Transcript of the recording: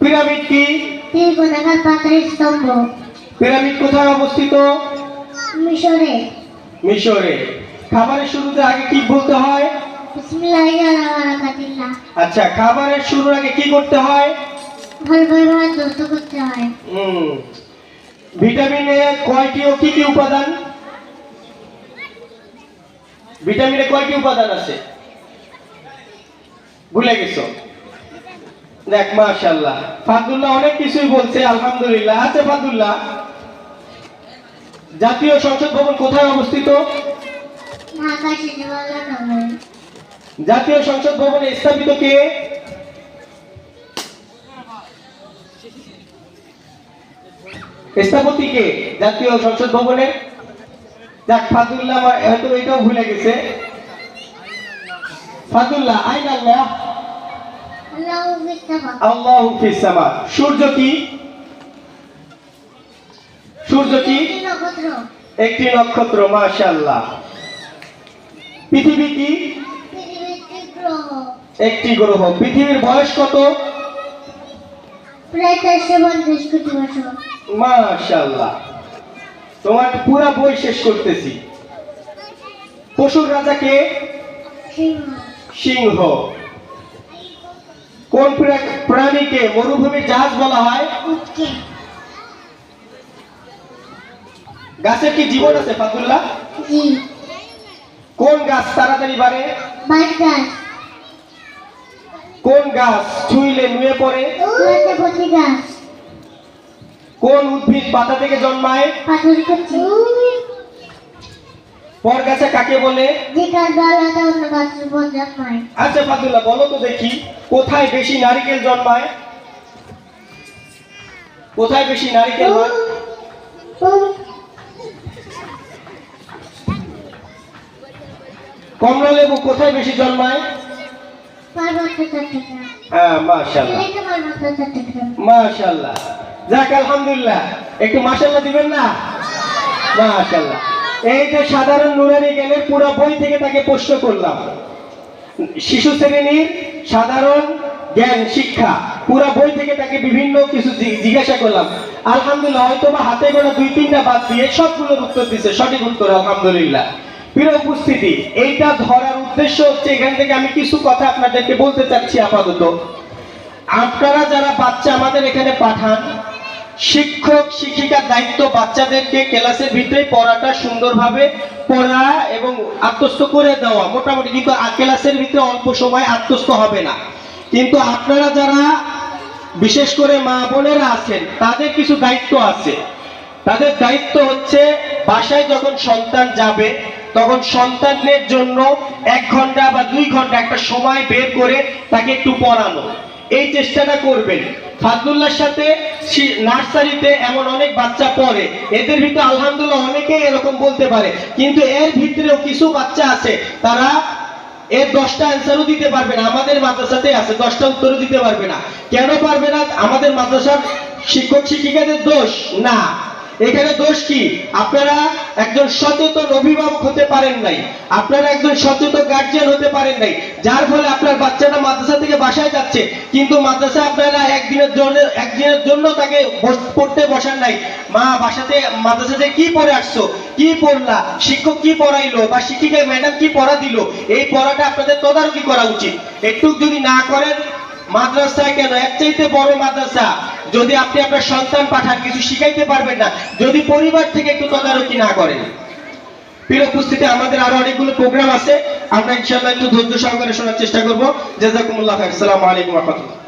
Pyramid কি? তিন কোথাকার পাথরের স্তম্ভ। পিরামিড কোথায় অবস্থিত? মিশরে। মিশরে। খাবারের শুরুতে আগে কি বলতে হয়? আচ্ছা খাবারের শুরুর আগে কি করতে হয়? করতে হয়। হুম। ভিটামিনে কয়টি ও কি কি উপাদান? ভিটামিনে কয়টি উপাদান আছে? ভুলে গেছো? দেখ মাশাআল্লাহ। ফাদুল্লাহ অনেক কিছুই বলছে আলহামদুলিল্লাহ। আচ্ছা ফাদুল্লাহ জাতীয় সংসদ ভবন কোথায় অবস্থিত? জাতীয় সংসদ ভবনে স্থাপিত কে? স্থপতি কে? জাতীয় সংসদ ভবনে? যাক ফাদুল্লাহ আমার হয়তো এটাও ভুলে গেছে। ফাদুল্লাহ আইন আল্লাহ। আল্লাহু ফিস সামা। সূর্য কি? সূর্য কি? একটি নক্ষত্র, মাশাআল্লাহ। পৃথিবী কি? একটি গ্রহ। পৃথিবীর বয়স কত? প্রায় চারশো পঞ্চাশ কোটি বছর মাশাআল্লাহ। তোমার পুরা বই শেষ করতেছি। পশুর রাজাকে সিংহ সিংহ। কোন প্রাণীকে মরুভূমির জাহাজ বলা হয়? গাছের কি জীবন আছে ফাতুল্লাহ? কোন গাছ তাড়াতাড়ি বাড়ে? কোন গাছ ছুঁইলে নুয়ে পড়ে? কোন উদ্ভিদ পাতা থেকে জন্মায়? পর গাছে কাকে বলে? আচ্ছা ফাতুল্লাহ বলো তো দেখি। কোথায় বেশি নারিকেল জন্মায়? কোথায় বেশি নারিকেল হয়? কমলা লেবু কোথায় বেশি জন্মায়? হ্যাঁ এই যে সাধারণ নুরানি জ্ঞানের পুরো বই থেকে তাকে প্রশ্ন করলাম। শিশু শ্রেণির সাধারণ জ্ঞান, শিক্ষা, পুরো বই থেকে তাকে বিভিন্ন কিছু জিজ্ঞাসা করলাম। আলহামদুলিল্লাহ হয়তো বা হাতে গোনা দুই, তিনটা বাদ দিয়ে সবগুলোর উত্তর দিছে, সঠিক উত্তর, আলহামদুলিল্লাহ। প্রিয় উপস্থিতি, এইটা ধরার উদ্দেশ্য হচ্ছে এখান থেকে আমি কিছু কথা আপনাদেরকে বলতে চাচ্ছি আপাতত। আপনারা যারা বাচ্চা আমাদের এখানে পাঠান, শিক্ষক, শিক্ষিকার দায়িত্ব বাচ্চাদেরকে ক্লাসের ভিতরে পড়াটা সুন্দরভাবে পড়া এবং আত্মস্থ করে দেওয়া। মোটামুটি কিন্তু ক্লাসের ভিতরে অল্প সময় আত্মস্থ হবে না। কিন্তু আপনারা যারা বিশেষ করে মা বোনেরা আছেন, তাদের কিছু দায়িত্ব আছে। তাদের দায়িত্ব হচ্ছে, বাসায় যখন সন্তান যাবে, তখন সন্তানের জন্য এক ঘণ্টা বা দুই ঘণ্টা একটা সময় বের করে তাকে একটু পড়ানো। এই চেষ্টাটা করবেন। ফাদুল্লার সাথে নার্সারিতে এমন অনেক বাচ্চা পড়ে। এদের ভিতরে আলহামদুলিল্লাহ অনেকেই এরকম বলতে পারে। কিন্তু এর ভিতরেও কিছু বাচ্চা আছে, তারা এর দশটা অ্যান্সারও দিতে পারবে না। আমাদের মাদ্রাসাতে আছে, দশটা উত্তরও দিতে পারবে না। কেন পারবে না? আমাদের মাদ্রাসার শিক্ষক শিক্ষিকাদের দোষ? না। এখানে দোষ কি? আপনারা একজন সচেতন অভিভাবক হতে পারেন নাই। আপনারা একজন সচেতন গার্জিয়ান হতে পারেন নাই। যার ফলে আপনার বাচ্চাটা মাদ্রাসা থেকে বাসায় যাচ্ছে। কিন্তু মাদ্রাসা আপনারা একদিনের জন্য একদিনের জন্য তাকে পড়তে বসান নাই। মা, বাসাতে মাদ্রাসাতে কি পড়ে আসছো? কি পড়লা? শিক্ষক কি পড়াইলো? বা শিক্ষিকা ম্যাডাম কি পড়া দিল? এই পড়াটা আপনাদের তদারকি করা উচিত। একটু যদি না করেন, মাদ্রাসায় কেন? এক চাইতে বড় মাদ্রাসা। যদি আপনি আপনার সন্তান পাঠান, কিছু শিখাইতে পারবেন না, যদি পরিবার থেকে একটু তদারকি না করেন। প্রিয় উপস্থিতি, আমাদের আরও অনেকগুলো প্রোগ্রাম আছে। আমরা ইনশাআল্লাহ একটু ধৈর্য সহকারে শোনার চেষ্টা করব। জাজাকুমুল্লাহ। আসসালামু আলাইকুম রাহমাতুল্লাহ।